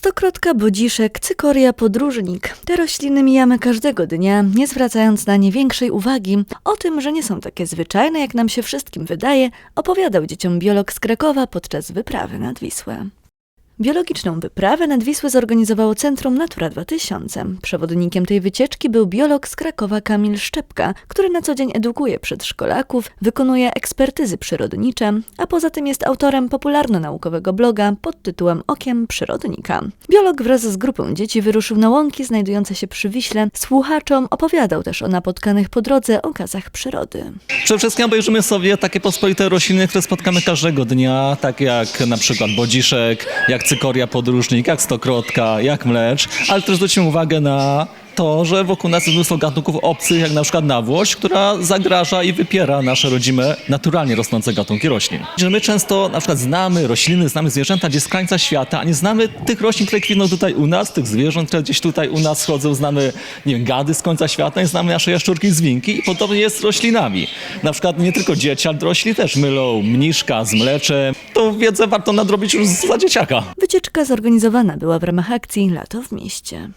Stokrotka, bodziszek, cykoria, podróżnik. Te rośliny mijamy każdego dnia, nie zwracając na nie większej uwagi. O tym, że nie są takie zwyczajne, jak nam się wszystkim wydaje, opowiadał dzieciom biolog z Krakowa podczas wyprawy nad Wisłę. Biologiczną wyprawę nad Wisłę zorganizowało Centrum Natura 2000. Przewodnikiem tej wycieczki był biolog z Krakowa Kamil Szczepka, który na co dzień edukuje przedszkolaków, wykonuje ekspertyzy przyrodnicze, a poza tym jest autorem popularno-naukowego bloga pod tytułem Okiem Przyrodnika. Biolog wraz z grupą dzieci wyruszył na łąki znajdujące się przy Wiśle. Słuchaczom opowiadał też o napotkanych po drodze okazach przyrody. Przede wszystkim obejrzymy sobie takie pospolite rośliny, które spotkamy każdego dnia, tak jak na przykład bodziszek, jak cykoria podróżnik, jak stokrotka, jak mlecz, ale też zwróćmy uwagę na to, że wokół nas jest mnóstwo gatunków obcych, jak na przykład nawłość, która zagraża i wypiera nasze rodzime, naturalnie rosnące gatunki roślin. Że my często na przykład znamy rośliny, znamy zwierzęta gdzieś z krańca świata, a nie znamy tych roślin, które kwitną tutaj u nas, tych zwierząt, które gdzieś tutaj u nas chodzą, znamy, nie wiem, gady z końca świata, nie znamy nasze jaszczurki zwinki i podobnie jest z roślinami. Na przykład nie tylko dzieci, ale dorośli też mylą mniszka z mleczem. To wiedzę warto nadrobić już za dzieciaka. Wycieczka zorganizowana była w ramach akcji Lato w mieście.